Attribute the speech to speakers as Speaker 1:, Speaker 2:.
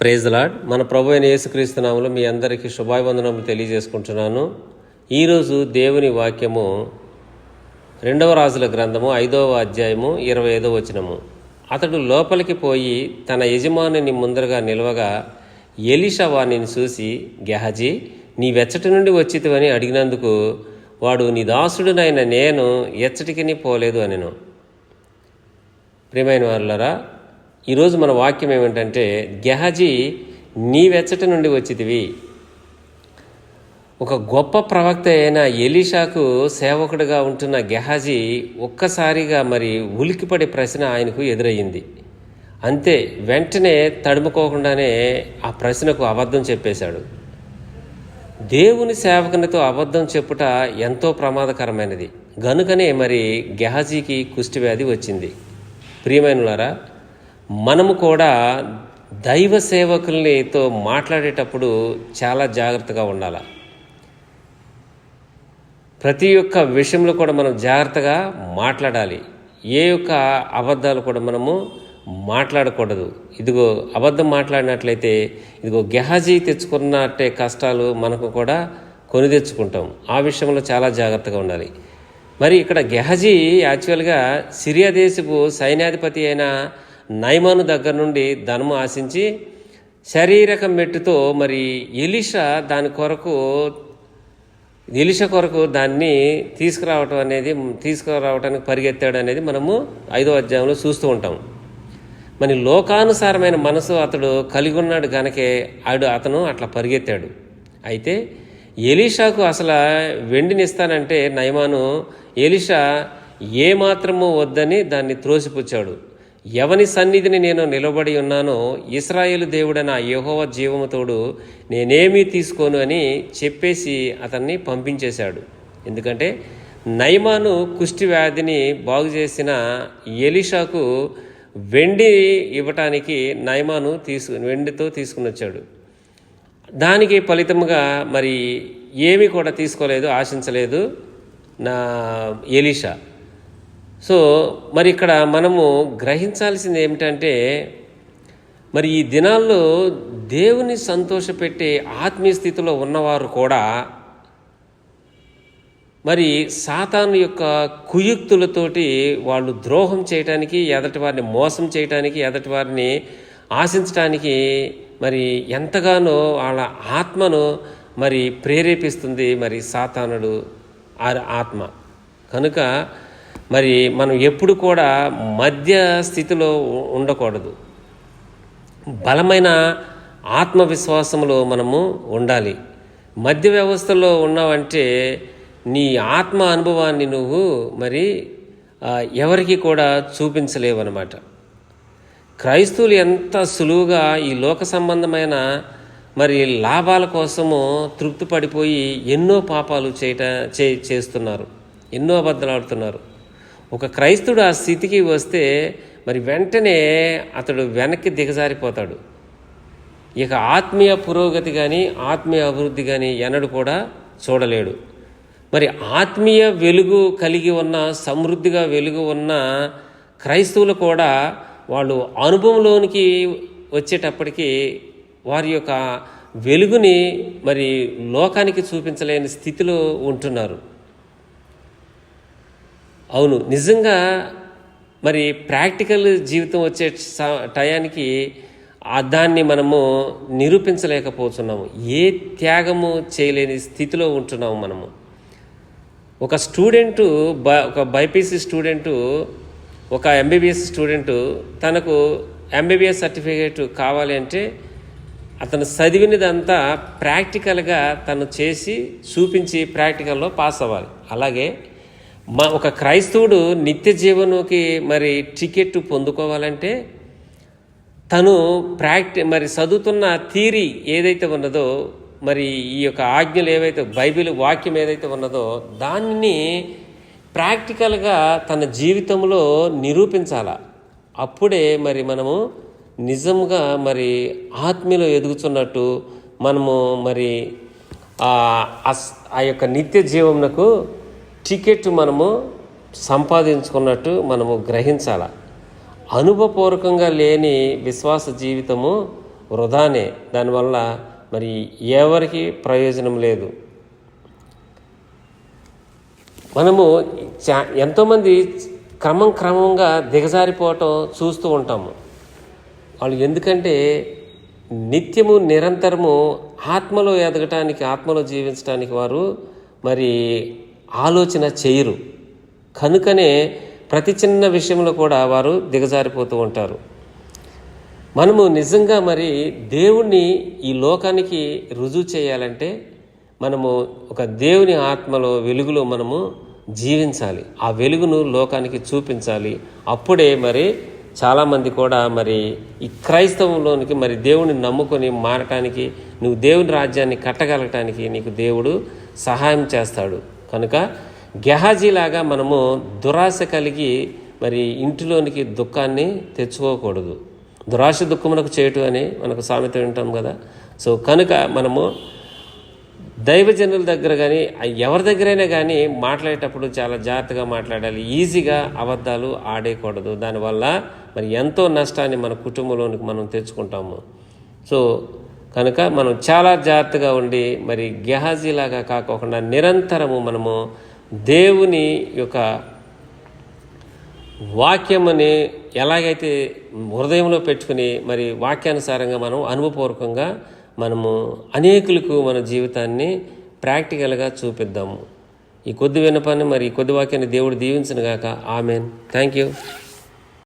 Speaker 1: Praise lord మన ప్రభు అయిన యేసుక్రీస్తునాములు మీ అందరికీ శుభాభివందనములు తెలియజేసుకుంటున్నాను. ఈరోజు దేవుని వాక్యము రెండవ రాజుల గ్రంథము ఐదవ అధ్యాయము ఇరవై ఐదవ వచనము. అతడు లోపలికి పోయి తన యజమానిని ముందరగా నిలవగా ఎలిషా వాణిని చూసి గెహజీ నీ వెచ్చటి నుండి వచ్చితివని అడిగినందుకు వాడు నీ దాసుడునైన నేను ఎచ్చటికి పోలేదు అనెను. ప్రియమైన వారులరా ఈరోజు మన వాక్యం ఏమిటంటే గెహజీ నీ వెచ్చట నుండి వచ్చితివి. ఒక గొప్ప ప్రవక్త అయిన ఎలీషాకు సేవకుడిగా ఉంటున్న గెహాజీ ఒక్కసారిగా మరి ఉలికిపడే ప్రశ్న ఆయనకు ఎదురయ్యింది. అంతే వెంటనే తడుముకోకుండానే ఆ ప్రశ్నకు అబద్ధం చెప్పేశాడు. దేవుని సేవకునితో అబద్ధం చెప్పుట ఎంతో ప్రమాదకరమైనది. గనుకనే మరి గెహాజీకి కుష్టివ్యాధి వచ్చింది. ప్రియమైనలారా మనము కూడా దైవ సేవకులనితో మాట్లాడేటప్పుడు చాలా జాగ్రత్తగా ఉండాలి. ప్రతి ఒక్క విషయంలో కూడా మనం జాగ్రత్తగా మాట్లాడాలి. ఏ యొక్క అబద్ధాలు కూడా మనము మాట్లాడకూడదు. ఇదిగో అబద్ధం మాట్లాడినట్లయితే ఇదిగో గెహాజీ తెచ్చుకున్నట్టే కష్టాలు మనకు కూడా కొని తెచ్చుకుంటాం. ఆ విషయంలో చాలా జాగ్రత్తగా ఉండాలి. మరి ఇక్కడ గెహజీ యాక్చువల్గా సిరియా దేశపు సైన్యాధిపతి అయిన నైమాను దగ్గర నుండి ధనము ఆశించి శారీరక మెట్టుతో మరి ఎలిషా దాని కొరకు ఎలిష కొరకు దాన్ని తీసుకురావటం అనేది తీసుకురావటానికి పరిగెత్తాడు అనేది మనము ఐదో అధ్యాయంలో చూస్తూ ఉంటాం. మరి లోకానుసారమైన మనసు అతడు కలిగి ఉన్నాడు కనుకే ఆడు అతను అట్లా పరిగెత్తాడు. అయితే ఎలీషాకు అసలు వెండినిస్తానంటే నయమాను ఎలీషా ఏమాత్రము వద్దని దాన్ని త్రోసిపుచ్చాడు. ఎవని సన్నిధిని నేను నిలబడి ఉన్నానో ఇస్రాయేలు దేవుడైన యహోవ జీవముతోడు నేనేమీ తీసుకోను అని చెప్పేసి అతన్ని పంపించేశాడు. ఎందుకంటే నయమాను కుష్టి వ్యాధిని బాగు చేసిన ఎలిషాకు వెండి ఇవ్వటానికి నయమాను తీసు వెండితో తీసుకుని వచ్చాడు. దానికి ఫలితముగా మరి ఏమి కూడా తీసుకోలేదు ఆశించలేదు నా ఎలీషా. సో మరి ఇక్కడ మనము గ్రహించాల్సింది ఏమిటంటే మరి ఈ దినాల్లో దేవుని సంతోషపెట్టే ఆత్మీయ స్థితిలో ఉన్నవారు కూడా మరి సాతాను యొక్క కుయుక్తులతోటి వాళ్ళు ద్రోహం చేయటానికి ఎదటి వారిని మోసం చేయటానికి ఎదటి వారిని ఆశించటానికి మరి ఎంతగానో వాళ్ళ ఆత్మను మరి ప్రేరేపిస్తుంది మరి సాతానుడు ఆ ఆత్మ. కనుక మరి మనం ఎప్పుడు కూడా మధ్య స్థితిలో ఉండకూడదు. బలమైన ఆత్మవిశ్వాసంలో మనము ఉండాలి. మధ్య వ్యవస్థలో ఉన్నావంటే నీ ఆత్మ అనుభవాన్ని నువ్వు మరి ఎవరికి కూడా చూపించలేవన్నమాట. క్రైస్తవులు ఎంత సులువుగా ఈ లోక సంబంధమైన మరి లాభాల కోసము తృప్తి పడిపోయి ఎన్నో పాపాలు చేయట చే చేస్తున్నారు. ఎన్నో అబద్ధాలు ఆడుతున్నారు. ఒక క్రైస్తుడు ఆ స్థితికి వస్తే మరి వెంటనే అతడు వెనక్కి దిగజారిపోతాడు. ఇక ఆత్మీయ పురోగతి కానీ ఆత్మీయ అభివృద్ధి కానీ ఎన్నడు కూడా చూడలేడు. మరి ఆత్మీయ వెలుగు కలిగి ఉన్న సమృద్ధిగా వెలుగు ఉన్న క్రైస్తవులు కూడా వాళ్ళు అనుభవంలోనికి వచ్చేటప్పటికి వారి యొక్క వెలుగుని మరి లోకానికి చూపించలేని స్థితిలో ఉంటున్నారు. అవును నిజంగా మరి ప్రాక్టికల్ జీవితం వచ్చే టయానికి దాన్ని మనము నిరూపించలేకపోతున్నాము. ఏ త్యాగము చేయలేని స్థితిలో ఉంటున్నాము మనము. ఒక స్టూడెంటు బ ఒక బైపీసీ స్టూడెంటు ఒక ఎంబీబీఎస్ స్టూడెంటు తనకు ఎంబీబీఎస్ సర్టిఫికేట్ కావాలి అంటే అతను చదివినదంతా ప్రాక్టికల్గా తను చేసి చూపించి ప్రాక్టికల్లో పాస్ అవ్వాలి. అలాగే మా ఒక క్రైస్తవుడు నిత్య జీవనంకి మరి టికెట్ పొందుకోవాలంటే తను ప్రాక్టి మరి చదువుతున్న థీరీ ఏదైతే ఉన్నదో మరి ఈ యొక్క ఆజ్ఞలు ఏవైతే బైబిల్ వాక్యం ఏదైతే ఉన్నదో దాన్ని ప్రాక్టికల్గా తన జీవితంలో నిరూపించాల. అప్పుడే మరి మనము నిజంగా మరి ఆత్మీయలో ఎదుగుతున్నట్టు మనము మరి ఆ యొక్క నిత్య జీవమునకు టికెట్ మనము సంపాదించుకున్నట్టు మనము గ్రహించాల. అనుభవపూర్వకంగా లేని విశ్వాస జీవితము వృధానే. దానివల్ల మరి ఎవరికి ప్రయోజనం లేదు. మనము చా ఎంతోమంది క్రమం క్రమంగా దిగజారిపోవటం చూస్తూ ఉంటాము. వాళ్ళు ఎందుకంటే నిత్యము నిరంతరము ఆత్మలో ఎదగటానికి ఆత్మలో జీవించడానికి వారు మరి ఆలోచన చేయరు. కనుకనే ప్రతి చిన్న విషయంలో కూడా వారు దిగజారిపోతూ ఉంటారు. మనము నిజంగా మరి దేవుణ్ణి ఈ లోకానికి రుజువు చేయాలంటే మనము ఒక దేవుని ఆత్మలో వెలుగులో మనము జీవించాలి. ఆ వెలుగును లోకానికి చూపించాలి. అప్పుడే మరి చాలామంది కూడా మరి ఈ క్రైస్తవంలోనికి మరి దేవుని నమ్ముకొని మారటానికి నువ్వు దేవుని రాజ్యాన్ని కట్టగలగటానికి నీకు దేవుడు సహాయం చేస్తాడు. కనుక గెహాజీలాగా మనము దురాశ కలిగి మరి ఇంటిలోనికి దుఃఖాన్ని తెచ్చుకోకూడదు. దురాశ దుఃఖమునకు చేయటం అని మనకు సామెత వింటాం కదా. సో కనుక మనము దైవజనుల దగ్గర కానీ ఎవరి దగ్గరైనా కానీ మాట్లాడేటప్పుడు చాలా జాగ్రత్తగా మాట్లాడాలి. ఈజీగా అబద్ధాలు ఆడేయకూడదు. దానివల్ల మరి ఎంతో నష్టాన్ని మన కుటుంబంలోనికి మనం తెచ్చుకుంటాము. సో కనుక మనం చాలా జాగ్రత్తగా ఉండి మరి గెహాజీలాగా కాకోకుండా నిరంతరము మనము దేవుని యొక్క వాక్యమని ఎలాగైతే హృదయంలో పెట్టుకుని మరి వాక్యానుసారంగా మనం అనుభవపూర్వకంగా మనము అనేకులకు మన జీవితాన్ని ప్రాక్టికల్గా చూపిద్దాము. ఈ కొద్ది వినపాన్ని మరి ఈ కొద్ది వాక్యాన్ని దేవుడు దీవించను గాక ఆమెన్. Thank you